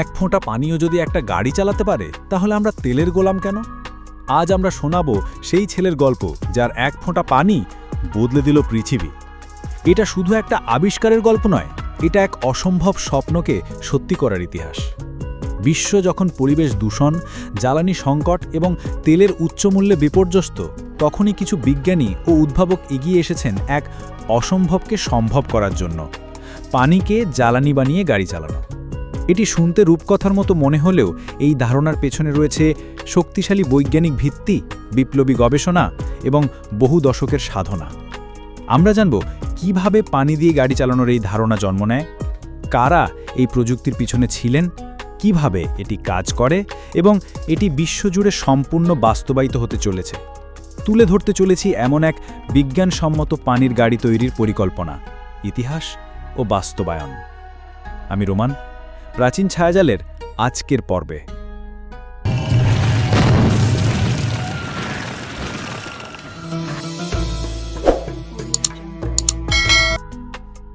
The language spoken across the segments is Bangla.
এক ফোঁটা পানীয় যদি একটা গাড়ি চালাতে পারে, তাহলে আমরা তেলের গোলাম কেন? আজ আমরা শোনাব সেই ছেলের গল্প, যার এক ফোঁটা পানি বদলে দিল পৃথিবী। এটা শুধু একটা আবিষ্কারের গল্প নয়, এটা এক অসম্ভব স্বপ্নকে সত্যি করার ইতিহাস। বিশ্ব যখন পরিবেশ দূষণ, জ্বালানি সংকট এবং তেলের উচ্চমূল্যে বিপর্যস্ত, তখনই কিছু বিজ্ঞানী ও উদ্ভাবক এগিয়ে এসেছেন এক অসম্ভবকে সম্ভব করার জন্য। পানিকে জ্বালানি বানিয়ে গাড়ি চালানো। এটি শুনতে রূপকথার মতো মনে হলেও এই ধারণার পেছনে রয়েছে শক্তিশালী বৈজ্ঞানিক ভিত্তি, বিপ্লবী গবেষণা এবং বহু দশকের সাধনা। আমরা জানব কীভাবে পানি দিয়ে গাড়ি চালানোর এই ধারণা জন্ম নেয়, কারা এই প্রযুক্তির পিছনে ছিলেন, কীভাবে এটি কাজ করে এবং এটি বিশ্বজুড়ে সম্পূর্ণ বাস্তবায়িত হতে চলেছে। তুলে ধরতে চলেছি এমন এক বিজ্ঞানসম্মত পানির গাড়ি তৈরির পরিকল্পনা, ইতিহাস ও বাস্তবায়ন। আমি রোমান প্রাচীন ছায়াজালের আজকের পর্বে।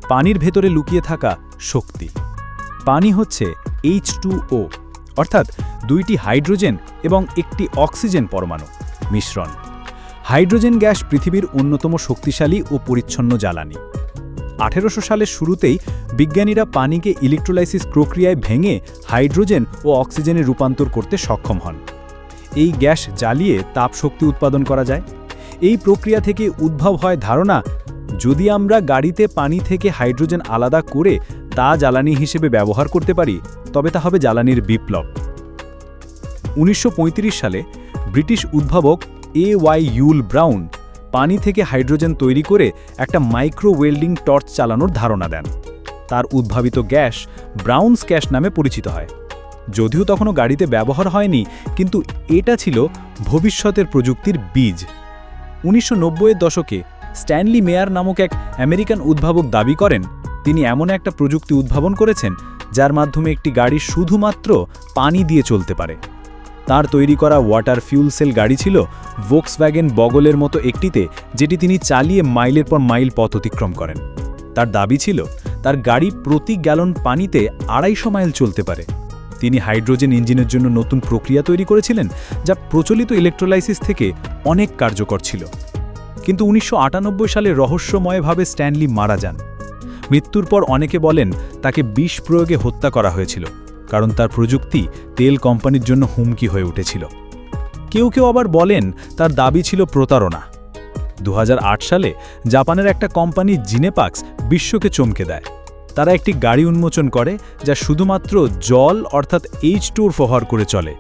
পানির ভেতরে লুকিয়ে থাকা শক্তি। পানি হচ্ছে এইচ অর্থাৎ দুইটি হাইড্রোজেন এবং একটি অক্সিজেন পরমাণু, মিশ্রণ। হাইড্রোজেন গ্যাস পৃথিবীর অন্যতম শক্তিশালী ও পরিচ্ছন্ন জ্বালানি। আঠেরোশো সালের শুরুতেই বিজ্ঞানীরা পানিকে ইলেকট্রোলাইসিস প্রক্রিয়ায় ভেঙে হাইড্রোজেন ও অক্সিজেনে রূপান্তর করতে সক্ষম হন। এই গ্যাস জ্বালিয়ে তাপশক্তি উৎপাদন করা যায়। এই প্রক্রিয়া থেকে উদ্ভব হয় ধারণা, যদি আমরা গাড়িতে পানি থেকে হাইড্রোজেন আলাদা করে তা জ্বালানি হিসেবে ব্যবহার করতে পারি, তবে তা হবে জ্বালানির বিপ্লব। উনিশশো পঁয়ত্রিশ সালে ব্রিটিশ উদ্ভাবক এ ওয়াই ইউল ব্রাউন পানি থেকে হাইড্রোজেন তৈরি করে একটা মাইক্রো ওয়েল্ডিং টর্চ চালানোর ধারণা দেন। তার উদ্ভাবিত গ্যাস ব্রাউনস গ্যাস নামে পরিচিত হয়। যদিও তখনও গাড়িতে ব্যবহার হয়নি, কিন্তু এটা ছিল ভবিষ্যতের প্রযুক্তির বীজ। উনিশশো দশকে স্ট্যানলি মেয়ার নামক এক আমেরিকান উদ্ভাবক দাবি করেন, তিনি এমন একটা প্রযুক্তি উদ্ভাবন করেছেন যার মাধ্যমে একটি গাড়ি শুধুমাত্র পানি দিয়ে চলতে পারে। তার তৈরি করা ওয়াটার ফিউল সেল গাড়ি ছিল ভোক্সওয়াগেন বগলের মতো একটিতে, যেটি তিনি চালিয়ে মাইলের পর মাইল পথ অতিক্রম করেন। তার দাবি ছিল, তার গাড়ি প্রতি গ্যালন পানিতে আড়াইশো মাইল চলতে পারে। তিনি হাইড্রোজেন ইঞ্জিনের জন্য নতুন প্রক্রিয়া তৈরি করেছিলেন, যা প্রচলিত ইলেকট্রোলাইসিস থেকে অনেক কার্যকর ছিল। কিন্তু উনিশশো আটানব্বই সালে রহস্যময়ভাবে স্ট্যানলি মারা যান। মৃত্যুর পর অনেকে বলেন, তাকে বিষ প্রয়োগে হত্যা করা হয়েছিল। কারণ তার প্রযুক্তি তেল কোম্পানির জন্য হুমকি হয়ে উঠেছিল। কেউ কেউ আবার বলেন তার দাবি ছিল প্রতারণা। দু হাজার আট সালে জাপানের একটা কোম্পানি জিনেপাক্স বিশ্বকে চমকে দেয়। তারা একটি গাড়ি উন্মোচন করে যা শুধুমাত্র জল অর্থাৎ এইচ টুর ফহার করে চলে।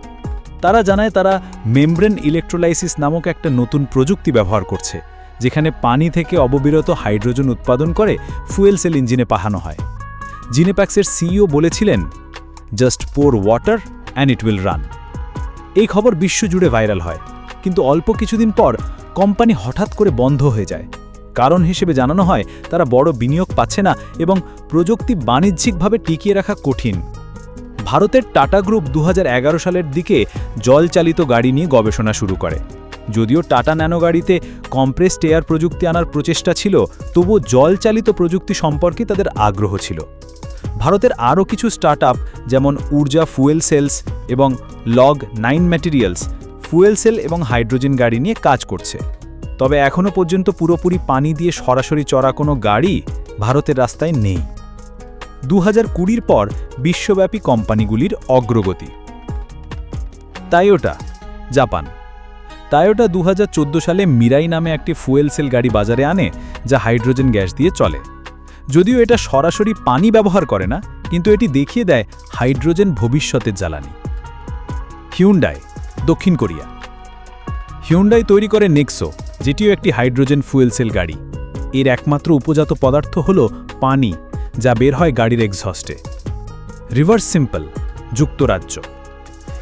তারা জানায় তারা মেমব্রেন ইলেকট্রোলাইসিস নামক একটা নতুন প্রযুক্তি ব্যবহার করছে, যেখানে পানি থেকে অববিরত হাইড্রোজেন উৎপাদন করে ফুয়েল সেল ইঞ্জিনে পাহানো হয়। জিনেপ্যাক্সের সিইও বলেছিলেন just pour water and it will run এই খবর বিশ্বজুড়ে ভাইরাল হয়, কিন্তু অল্প কিছুদিন পর কোম্পানি হঠাৎ করে বন্ধ হয়ে যায়। কারণ হিসেবে জানানো হয়, তারা বড় বিনিয়োগ পাচ্ছে না এবং প্রযুক্তি বাণিজ্যিকভাবে টিকিয়ে রাখা কঠিন। ভারতের টাটা গ্রুপ দু হাজার এগারো সালের দিকে জলচালিত গাড়ি নিয়ে গবেষণা শুরু করে। যদিও টাটা ন্যানো গাড়িতে কম্প্রেসড এয়ার প্রযুক্তি আনার প্রচেষ্টা ছিল, তবুও জলচালিত প্রযুক্তি সম্পর্কে তাদের আগ্রহ ছিল। ভারতের আরও কিছু স্টার্ট যেমন ঊর্জা ফুয়েল সেলস এবং log nine materials, fuel cell এবং হাইড্রোজেন গাড়ি নিয়ে কাজ করছে। তবে এখনও পর্যন্ত পুরোপুরি পানি দিয়ে সরাসরি চড়া কোনো গাড়ি ভারতের রাস্তায় নেই। দু হাজার কুড়ির পর বিশ্বব্যাপী কোম্পানিগুলির অগ্রগতি। তাইওটা জাপান তাইওটা দু সালে মিরাই নামে একটি ফুয়েল সেল গাড়ি বাজারে আনে, যা হাইড্রোজেন গ্যাস দিয়ে চলে। যদিও এটা সরাসরি পানি ব্যবহার করে না, কিন্তু এটি দেখিয়ে দেয় হাইড্রোজেন ভবিষ্যতের জ্বালানি। হিউন্ডাই, দক্ষিণ কোরিয়া। হিউন্ডাই তৈরি করে নেক্সো, যেটিও একটি হাইড্রোজেন ফুয়েল সেল গাড়ি। এর একমাত্র উপজাত পদার্থ হল পানি, যা বের হয় গাড়ির এক্সহস্টে। রিভার্স সিম্পল, যুক্তরাজ্য।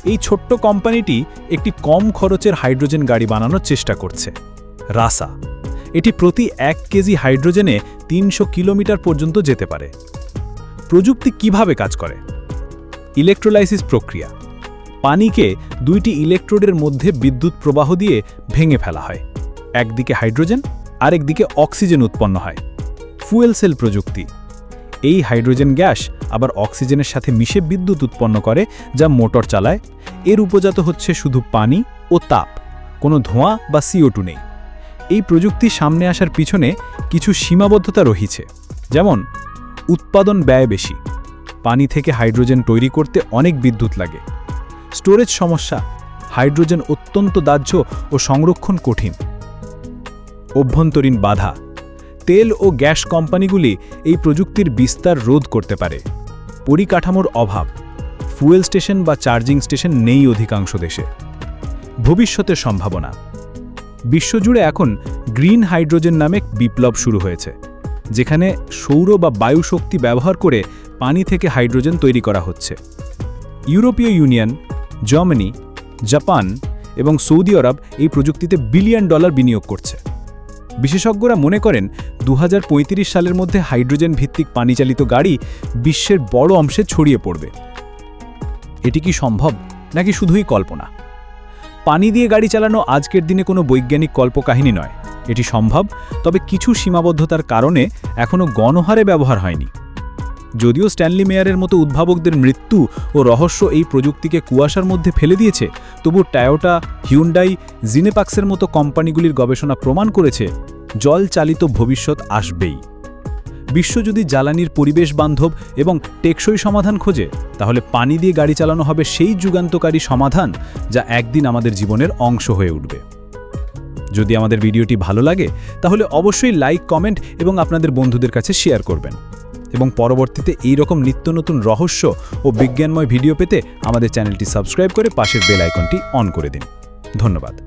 এই ছোট্ট কোম্পানিটি একটি কম খরচের হাইড্রোজেন গাড়ি বানানোর চেষ্টা করছে। রাসা এটি প্রতি এক কেজি হাইড্রোজেনে তিনশো কিলোমিটার পর্যন্ত যেতে পারে। প্রযুক্তি কীভাবে কাজ করে? ইলেকট্রোলাইসিস প্রক্রিয়া। পানিকে দুইটি ইলেকট্রোডের মধ্যে বিদ্যুৎ প্রবাহ দিয়ে ভেঙে ফেলা হয়। একদিকে হাইড্রোজেন, আরেকদিকে অক্সিজেন উৎপন্ন হয়। ফুয়েল সেল প্রযুক্তি। এই হাইড্রোজেন গ্যাস আবার অক্সিজেনের সাথে মিশে বিদ্যুৎ উৎপন্ন করে, যা মোটর চালায়। এর উপজাত হচ্ছে শুধু পানি ও তাপ। কোনো ধোঁয়া বা সিও নেই। এই প্রযুক্তি সামনে আসার পিছনে কিছু সীমাবদ্ধতা রহিছে। যেমন, উৎপাদন ব্যয় বেশি। পানি থেকে হাইড্রোজেন তৈরি করতে অনেক বিদ্যুৎ লাগে। স্টোরেজ সমস্যা। হাইড্রোজেন অত্যন্ত দাহ্য ও সংরক্ষণ কঠিন। অভ্যন্তরীণ বাধা। তেল ও গ্যাস কোম্পানিগুলি এই প্রযুক্তির বিস্তার রোধ করতে পারে। পরিকাঠামোর অভাব। ফুয়েল স্টেশন বা চার্জিং স্টেশন নেই অধিকাংশ দেশে। ভবিষ্যতের সম্ভাবনা। বিশ্বজুড়ে এখন গ্রিন হাইড্রোজেন নামে বিপ্লব শুরু হয়েছে, যেখানে সৌর বা বায়ু শক্তি ব্যবহার করে পানি থেকে হাইড্রোজেন তৈরি করা হচ্ছে। ইউরোপীয় ইউনিয়ন, জার্মানি, জাপান এবং সৌদি আরব এই প্রযুক্তিতে বিলিয়ন ডলার বিনিয়োগ করছে। বিশেষজ্ঞরা মনে করেন দু হাজার পঁয়ত্রিশ সালের মধ্যে হাইড্রোজেন ভিত্তিক পানিচালিত গাড়ি বিশ্বের বড় অংশে ছড়িয়ে পড়বে। এটি কি সম্ভব, নাকি শুধুই কল্পনা? পানি দিয়ে গাড়ি চালানো আজকের দিনে কোনো বৈজ্ঞানিক কল্পকাহিনী নয়। এটি সম্ভব, তবে কিছু সীমাবদ্ধতার কারণে এখনও গণহারে ব্যবহার হয়নি। যদিও স্ট্যানলি মেয়ারের মতো উদ্ভাবকদের মৃত্যু ও রহস্য এই প্রযুক্তিকে কুয়াশার মধ্যে ফেলে দিয়েছে তবু টায়োটা হিউন্ডাই, জিনেপাক্সের মতো কোম্পানিগুলির গবেষণা প্রমাণ করেছে জল চালিত ভবিষ্যৎ আসবেই। বিশ্ব যদি জ্বালানির পরিবেশ বান্ধব এবং টেকসই সমাধান খোঁজে, তাহলে পানি দিয়ে গাড়ি চালানো হবে সেই যুগান্তকারী সমাধান যা একদিন আমাদের জীবনের অংশ হয়ে উঠবে। যদি আমাদের ভিডিওটি ভালো লাগে, তাহলে অবশ্যই লাইক, কমেন্ট এবং আপনাদের বন্ধুদের কাছে শেয়ার করবেন। এবং পরবর্তীতে এই রকম নিত্য নতুন রহস্য ও বিজ্ঞানময় ভিডিও পেতে আমাদের চ্যানেলটি সাবস্ক্রাইব করে পাশের বেল আইকনটি অন করে দিন। ধন্যবাদ।